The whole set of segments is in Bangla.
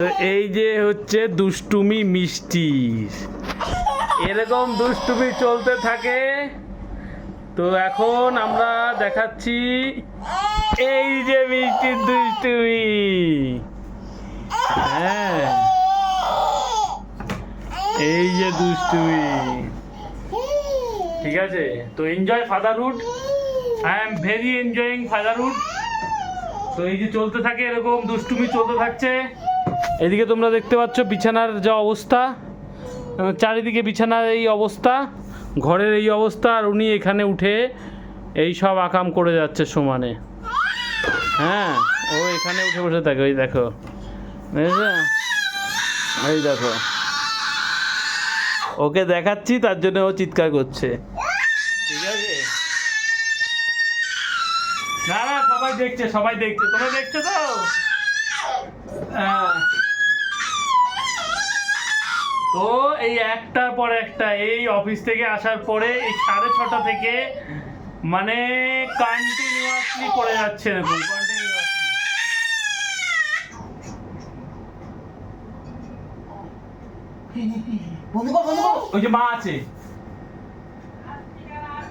তো এই যে হচ্ছে দুষ্টুমি মিষ্টি। এরকম দুষ্টুমি চলতে থাকে। তো এখন আমরা দেখাচ্ছি এই যে মিষ্টির দুষ্টুমি। হ্যাঁ। এই যে দুষ্টুমি। ঠিক আছে? তো enjoy fatherhood I am very enjoying fatherhood তো এই যে চলতে থাকে এরকম দুষ্টুমি চলতে থাকছে। এদিকে তোমরা দেখতে পাচ্ছ বিছানার যা অবস্থা চারিদিকে বিছানার এই অবস্থা, ঘরের এই অবস্থা, আর উনি এখানে উঠে এই সব আকাম করে যাচ্ছে সমানে। হ্যাঁ ও এখানে উঠে বসে থাকে, ওই দেখো। এই দেখো। ওকে দেখাচ্ছি, তার জন্য ও চিৎকার করছে। ঠিক আছে? না না সবাই দেখছে সবাই দেখছে। তোমরা দেখছ তো? এই একটার পর একটা এই অফিস থেকে আসার পরে এই সাড়ে ছটা থেকে মানে কন্টিনিউয়াসলি করে যাচ্ছে এরকম কন্টিনিউয়াসলি বন্ধু কর বন্ধু ওই যে মা আছে।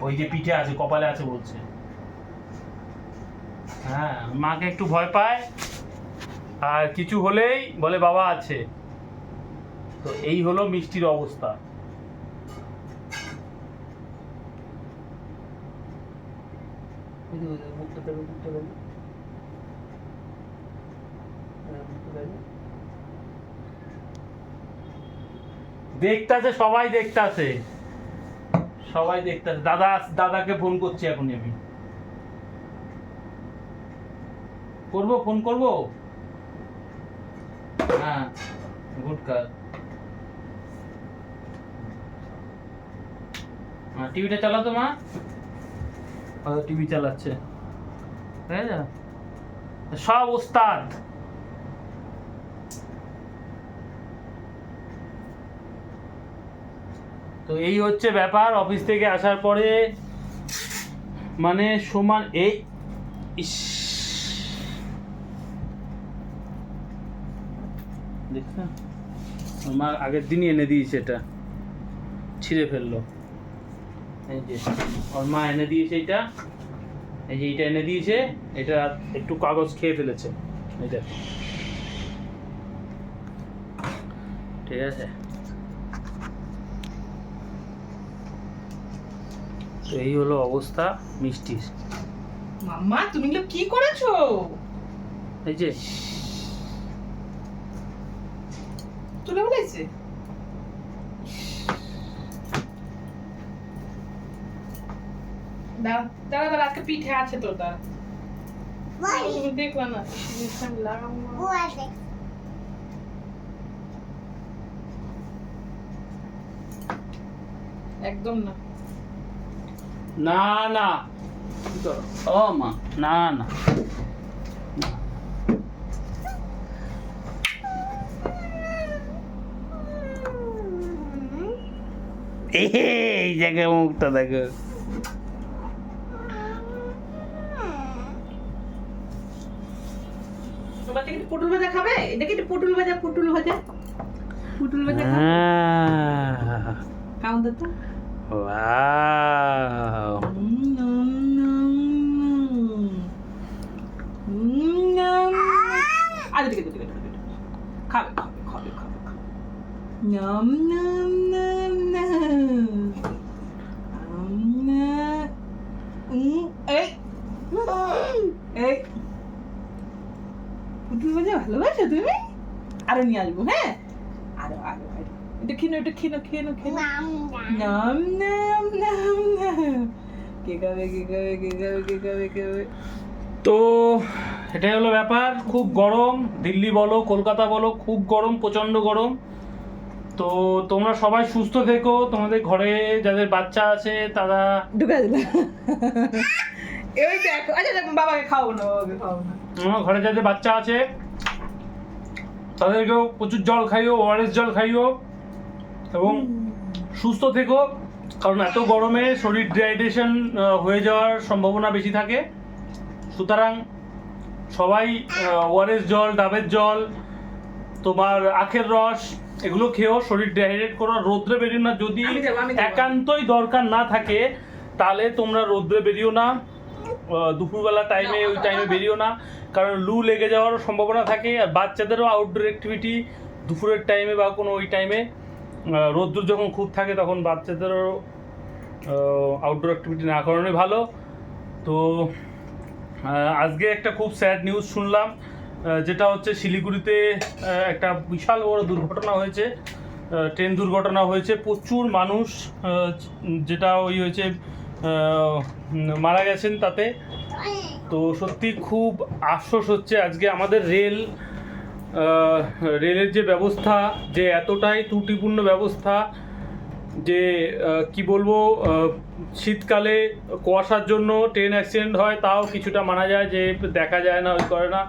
ওই যে পিঠে আছে কপালে আছে বলছে। হ্যাঁ মাকে একটু ভয় পায় আর কিছু হলেই বলে বাবা আছে। তো এই হলো মিষ্টির অবস্থা। দেখতাছে, সবাই দেখতাছে। সবাই দেখতাছে। দাদা, দাদাকে ফোন করছি এখনই আমি। করব ফোন করব? হ্যাঁ গুড কাজ। হ্যাঁ টিভিটা চালাতো মা। হয়তো টিভি চালাচ্ছে। ঠিক আছে সব ওস্তাদ। তো এই হচ্ছে ব্যাপার অফিস থেকে আসার পরে মানে সমান এই ইস। দেখছেন? মা আগের দিনই এনে দিয়েছে এটা। ছিঁড়ে ফেলল। এই যে ওর মা এনে দিয়েছে এটা এই যে এইটা এনে দিয়েছে এটা একটু কাগজ খেয়ে ফেলেছে। দেখো। ঠিক আছে? তো এই হলো অবস্থা মিষ্টির। মাম্মা তুমি এগুলো কি করেছ? এই যে। তুলে বলেছে দাঁড়া দাঁড়া আজকে পিঠে আছে তোর তুমি না না। একদম না। না না। ও মা না না। এই জায়গায় মুখটা দেখো। বাচ্চা কি পটল ভাজা খাবে? দেখি একটু পটল ভাজা পটল ভাজা। পটল ভাজা খাবে? হ্যাঁ। তো। ওয়াও। আছে ঠিক আছে। খাবে খাবে খাবে খাবে নাম নাম নাম নাম। এই। এই। পুতুল বাজে ভালোবাসো তুমি? আরও নিয়ে আসব হ্যাঁ? আরও আরও আরও। এটা খেনো এটা খেনো খেনো খেনো নাম নাম। নাম নাম কে খাবে কে খাবে কে খাবে কে খাবে কে খাবে? তো এটাই হলো ব্যাপার। খুব গরম দিল্লি বলো কলকাতা বলো খুব গরম প্রচণ্ড গরম। তো তোমরা সবাই সুস্থ থেকো। তোমাদের ঘরে যাদের বাচ্চা আছে তারা ঢুকে দিল এই দেখো আচ্ছা বাবাকে খাওয়াবো না বাবাকে খাওয়াবো না। আমার ঘরে যাদের বাচ্চা আছে তাদেরকেও প্রচুর জল খাইও ওআরএস জল খাইও এবং সুস্থ থেকো কারণ এত গরমে শরীর ডিহাইড্রেশন হয়ে যাওয়ার সম্ভাবনা বেশি থাকে। সুতরাং সবাই ওআরএস জল ডাবের জল তোমার আখের রস এগুলো খেয়েও শরীর ডাইরেক্ট করো। রোদ্রে বেরিও না। যদি। একান্তই দরকার না থাকে তাহলে তোমরা রোদ্রে বেরিও না। দুপুরবেলা টাইমে ওই টাইমে বেরিও না। কারণ লু লেগে যাওয়ারও সম্ভাবনা থাকে, আর বাচ্চাদেরও আউটডোর অ্যাক্টিভিটি দুপুরের টাইমে বা কোনো ওই টাইমে রোদ্দুর যখন খুব থাকে তখন বাচ্চাদেরও আউটডোর অ্যাক্টিভিটি না করানোই ভালো। তো আজকে একটা খুব স্যাড নিউজ শুনলাম যেটা হচ্ছে শিলিগুড়িতে একটা বিশাল বড় দুর্ঘটনা হয়েছে। ট্রেন দুর্ঘটনা হয়েছে। প্রচুর মানুষ যেটা ওই হয়েছে মারা গেছেন তাতে। তো সত্যি খুব আফসোস হচ্ছে আজকে আমাদের রেল রেলের যে ব্যবস্থা, যে এতটাই ত্রুটিপূর্ণ ব্যবস্থা, যে কি বলব শীতকালে কুয়াশার জন্য ট্রেন অ্যাক্সিডেন্ট হয়, তাও কিছুটা মানা যায় যে দেখা যায় না, ওই করে না।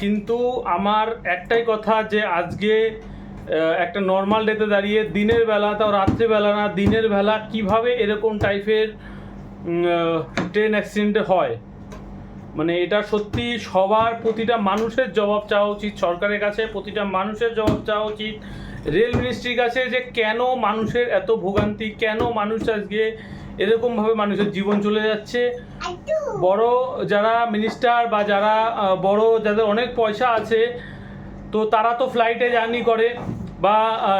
কিন্তু আমার একটাই কথা যে আজকে একটা নর্মাল ডেতে দাঁড়িয়ে দিনের বেলা, তাও রাত্রেবেলা না, দিনের বেলা কীভাবে এরকম টাইপের ট্রেন অ্যাক্সিডেন্ট হয়। মানে এটা সত্যি সবার প্রতিটা মানুষের জবাব চাওয়া উচিত, সরকারের কাছে প্রতিটা মানুষের জবাব চাওয়া উচিত। রেল মিনিস্ট্রির কাছে যে কেন মানুষের এত ভোগান্তি, কেন মানুষ আজকে এরকমভাবে মানুষের জীবন চলে যাচ্ছে? বড় যারা মিনিস্টার বা যারা বড় যাদের অনেক পয়সা আছে, তো তারা তো ফ্লাইটে জার্নি করে বা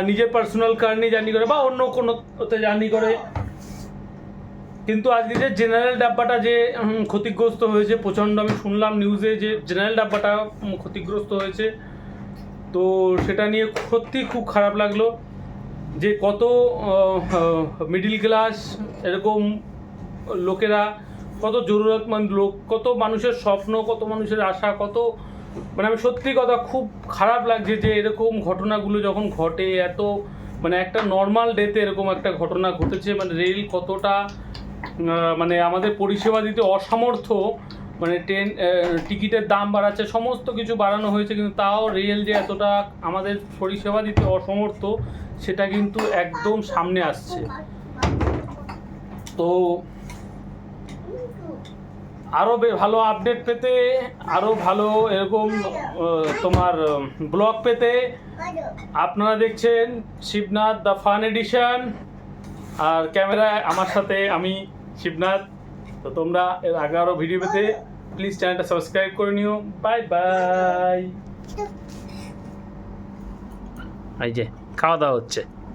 নিজের পার্সোনাল কার নিয়ে জার্নি করে বা অন্য কোনোতে জার্নি করে। কিন্তু আজকে যে জেনারেল ডাব্বাটা যে ক্ষতিগ্রস্ত হয়েছে, প্রচণ্ড আমি শুনলাম নিউজে যে জেনারেল ডাব্বাটা ক্ষতিগ্রস্ত হয়েছে। তো সেটা নিয়ে সত্যি খুব খারাপ লাগল যে কত মিডিল ক্লাস এরকম লোকেরা, কত জরুরতমন্দ লোক, কত মানুষের স্বপ্ন, কত মানুষের আশা, কত মানে আমি সত্যি কথা খুব খারাপ লাগছে যে এরকম ঘটনাগুলো যখন ঘটে, এত মানে একটা নর্মাল ডেতে এরকম একটা ঘটনা ঘটেছে মানে রেল কতটা মানে আমাদের পরিষেবা দিতে অসামর্থ্য মানে ট্রেন টিকিটের দাম বাড়াচ্ছে, সমস্ত কিছু বাড়ানো হয়েছে, কিন্তু তাও রেল যে এতটা আমাদের পরিষেবা দিতে অসমর্থ, সেটা কিন্তু একদম সামনে আসছে। তো আরও ভালো আপডেট পেতে আরও ভালো এরকম তোমার ব্লগ পেতে, আপনারা দেখছেন শিবনাথ দ্য ফান এডিশন। আর ক্যামেরায় আমার সাথে আমি শিবনাথ। তো তোমরা এর আগে আরও ভিডিও পেতে প্লিজ চ্যানেলটা সাবস্ক্রাইব করে নিও। বাই বাই এই যে খাওয়া দাওয়া হচ্ছে।